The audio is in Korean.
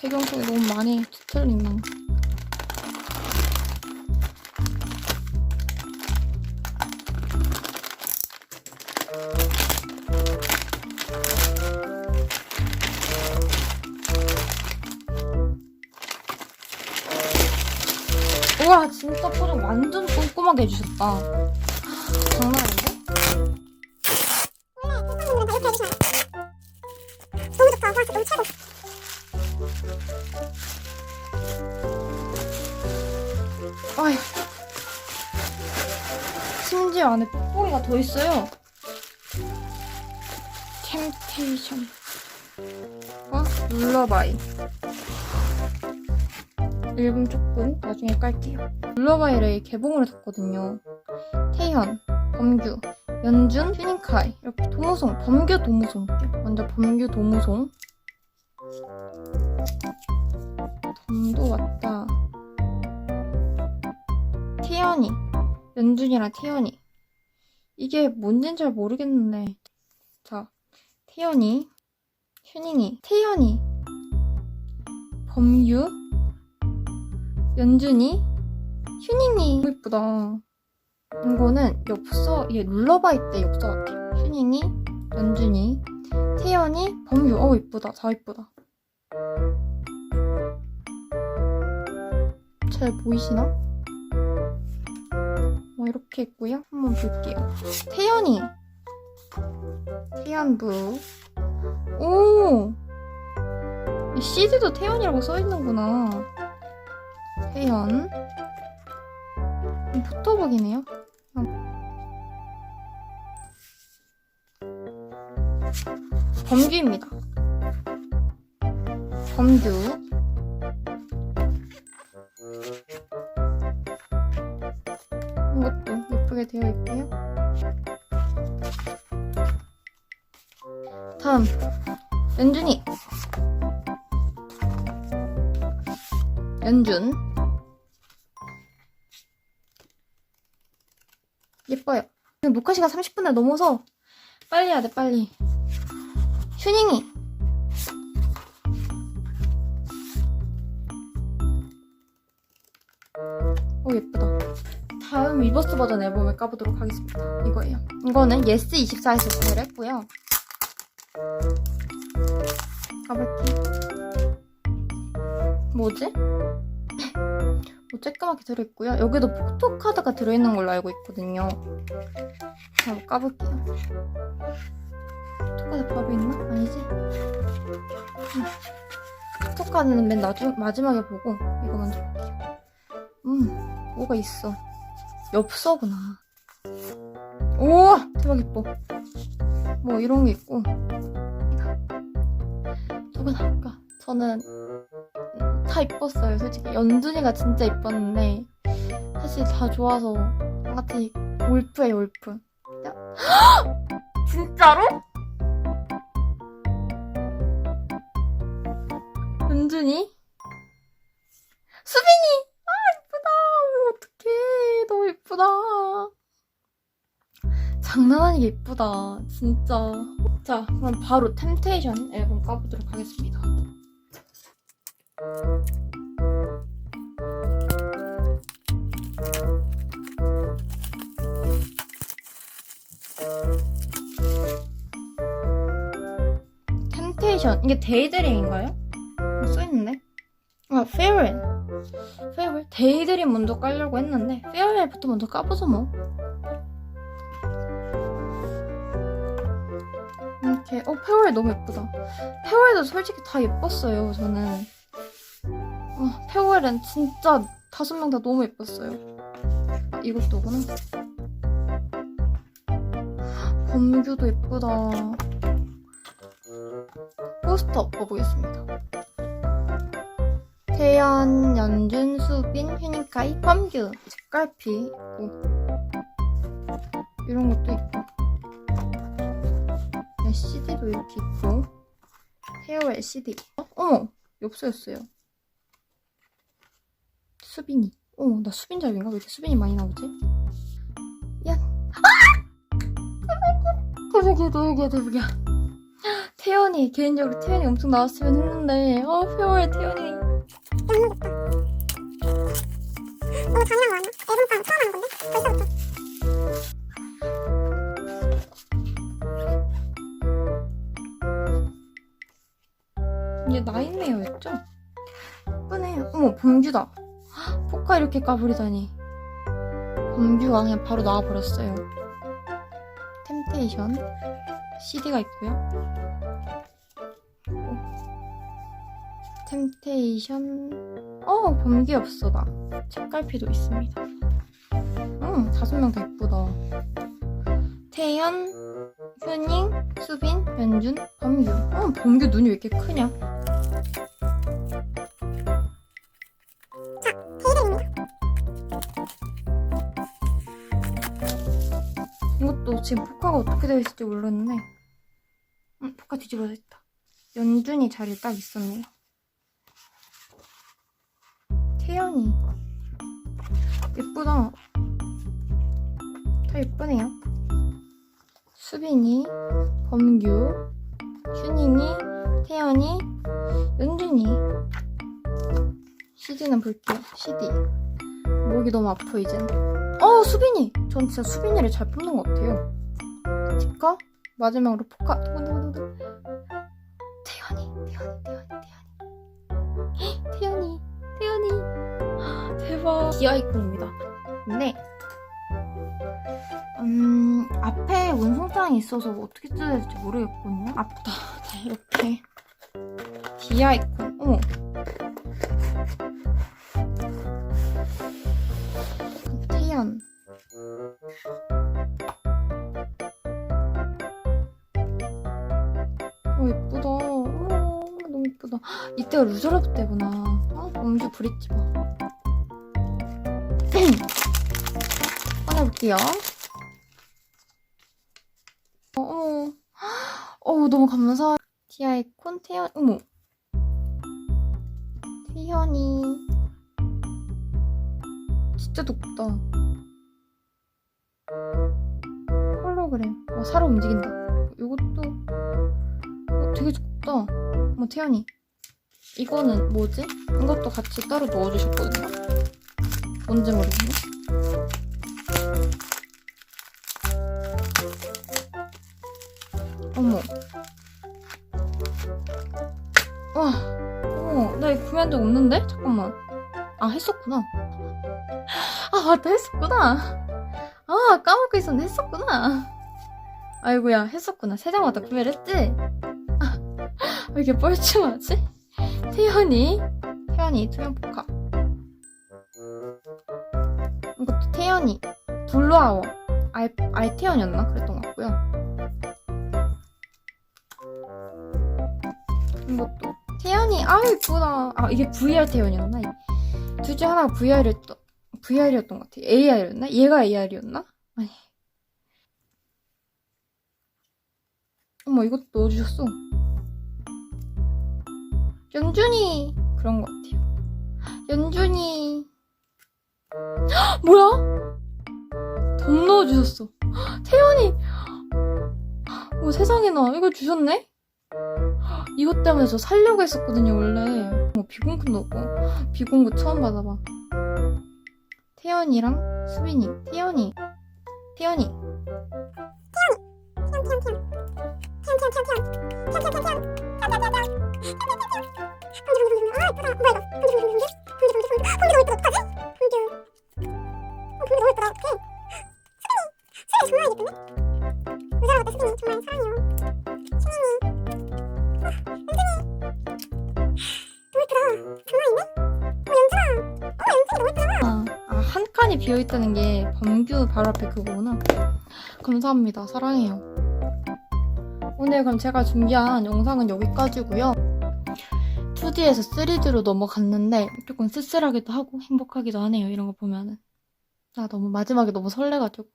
배경 속에 너무 많이 뒤틀린다. 우와 진짜 포장 완전 꼼꼼하게 해주셨다. 장난 아닌데? 심지어 안에 뽁뽁이가 더 있어요. 템테이션. 과 룰러바이. 일본 조금 나중에 깔게요. 룰러바이를 개봉을 했었거든요. 태현, 범규, 연준, 휴닝카이 이렇게 도무송, 범규 도무송. 먼저 범규 도무송. 덤도 왔다. 태연이, 연준이랑 태연이. 이게 뭔진 잘 모르겠는데. 자, 태연이, 휴닝이, 태연이, 범유, 연준이, 휴닝이. 이쁘다. 이거는 엽서, 이게 룰러바이 때 엽서 같아요. 휴닝이, 연준이, 태연이, 범유. 어우, 이쁘다. 다 이쁘다. 잘 보이시나? 뭐 이렇게 있고요. 한번 볼게요. 태연이. 태연부. 오! 이 CD도 태연이라고 써있는구나. 태연. 음, 포토북이네요. 범규입니다. 범규. 되어 있고요. 다음 연준이 연준 예뻐요. 녹화 시간 30분을 넘어서 빨리 해야 돼 빨리. 휴닝이 리버스 버전 앨범을 까보도록 하겠습니다. 이거예요. 이거는 예스24에서 구매를 했고요. 까볼게요. 뭐지? 뭐 쬐끄맣게 들어있고요. 여기도 포토카드가 들어있는 걸로 알고 있거든요. 한번 까볼게요. 포토카드 바로 있나? 아니지? 음. 포토카드는 맨 나중, 마지막에 보고 이거 먼저 볼게요. 음, 뭐가 있어. 엽서구나. 우와! 대박 이뻐. 뭐 이런 게 있고. 누구 나올까? 저는 다 이뻤어요. 솔직히 연준이가 진짜 이뻤는데 사실 다 좋아서 같이 올프예요 올프. 진짜로? 연준이? 수빈이! 아 이쁘다. 어머, 어떡해. 너무 이쁘다. 장난 아니게 이쁘다. 진짜. 자, 그럼 바로 템테이션 앨범 까보도록 하겠습니다. 템테이션 이게 데이드림인가요? 써있는데? 아 페어웰 페어웰 데이드림 먼저 깔려고 했는데 페어웰부터 먼저 까보죠 뭐. 이렇게. 어 페어웰 너무 예쁘다. 페어웰도 솔직히 다 예뻤어요 저는. 어, 페어웰은 진짜 다섯 명 다 너무 예뻤어요. 이것도구나. 범규도 예쁘다. 포스터 엎어보겠습니다. 태연, 연준, 수빈, 휴닝카이, 범규, 책갈피 있고 이런 것도 있고 네, CD도 이렇게 있고 페어웰 CD 어? 어머! 엽서였어요. 수빈이 어머 나 수빈 잡인가? 왜 이렇게 수빈이 많이 나오지? 야! 아! 대박이야 대박이야 대박이야 태연이 개인적으로 태연이 엄청 나왔으면 했는데 어 페어의 태연이 너무 잔인한 거 아니야? 앨범빵 처음 하는 건데? 벌써부터 이게 나인메어였죠? 예쁘네 어머 범규다 헉, 포카 이렇게 까버리다니 범규가 그냥 바로 나와버렸어요 템테이션 CD가 있고요 템테이션 어 범규 없어 나 책갈피도 있습니다. 음 다섯 명 다 예쁘다. 태연 휴닝 수빈 연준 범규 어 범규 눈이 왜 이렇게 크냐. 이것도 지금 포카가 어떻게 되어 있을지 모르겠는데 음, 포카 뒤집어져 있다. 연준이 자리에 딱 있었네요 태연이. 예쁘다. 다 예쁘네요. 수빈이 범규 슈닝이 태연이 연준이. CD는 볼게요. CD 목이 너무 아파 이젠. 어 수빈이! 전 진짜 수빈이를 잘 뽑는 것 같아요. 스티커? 마지막으로 포카. 두근두근두근 태연이 대박 기 아이콘입니다. 근데 음 앞에 원송장이 있어서 어떻게 써야 될지 모르겠거든요. 앞다 자 이렇게. 기 아이콘 어머 태연. 어 예쁘다. 어머 너무 예쁘다. 이때가 루저러브 때구나. 아 엄주 브릿지 봐 꺼내볼게요. 어, 어머 어우 너무 감사 디아이콘 태연 어머. 태연이. 진짜 높다. 홀로그램. 와 살아 움직인다. 이것도. 어, 되게 좋다. 어머 태연이. 이거는 뭐지? 이것도 같이 따로 넣어주셨거든요 뭔지 모르겠네. 어머. 와 어머 나 이거 구매한 적 없는데? 잠깐만. 아 했었구나. 아 맞다 했었구나. 아 까먹고 있었는데 했었구나. 아이고야 했었구나. 세 장마다 구매를 했지? 아, 왜 이렇게 뻘쭘하지? 태연이. 태연이 투명 포카 태연이 블루아워 알, 알태연이었나? 그랬던 것 같고요 이것도 태연이 아유 이쁘다 아 이게 VR 태연이었나? 둘 중 하나가 VR이었던 VR이었던 것 같아 AR이었나? 얘가 AR이었나? 아니 어머 이것도 넣어주셨어 연준이 그런 것 같아요 연준이 헉, 뭐야? 덤 넣어주셨어. 태연이! 어 세상에나 이걸 주셨네? 이것 때문에 저 살려고 했었거든요 원래. 뭐 비공구 넣고. 비공구 처음 받아봐. 태연이랑 수빈이. 태연이. 태연이 비어있다는 게 범규 바로 앞에 그거구나. 감사합니다. 사랑해요. 오늘 그럼 제가 준비한 영상은 여기까지고요. 2D에서 3D로 넘어갔는데 조금 쓸쓸하기도 하고 행복하기도 하네요. 이런 거 보면은. 아 너무 마지막에 너무 설레가지고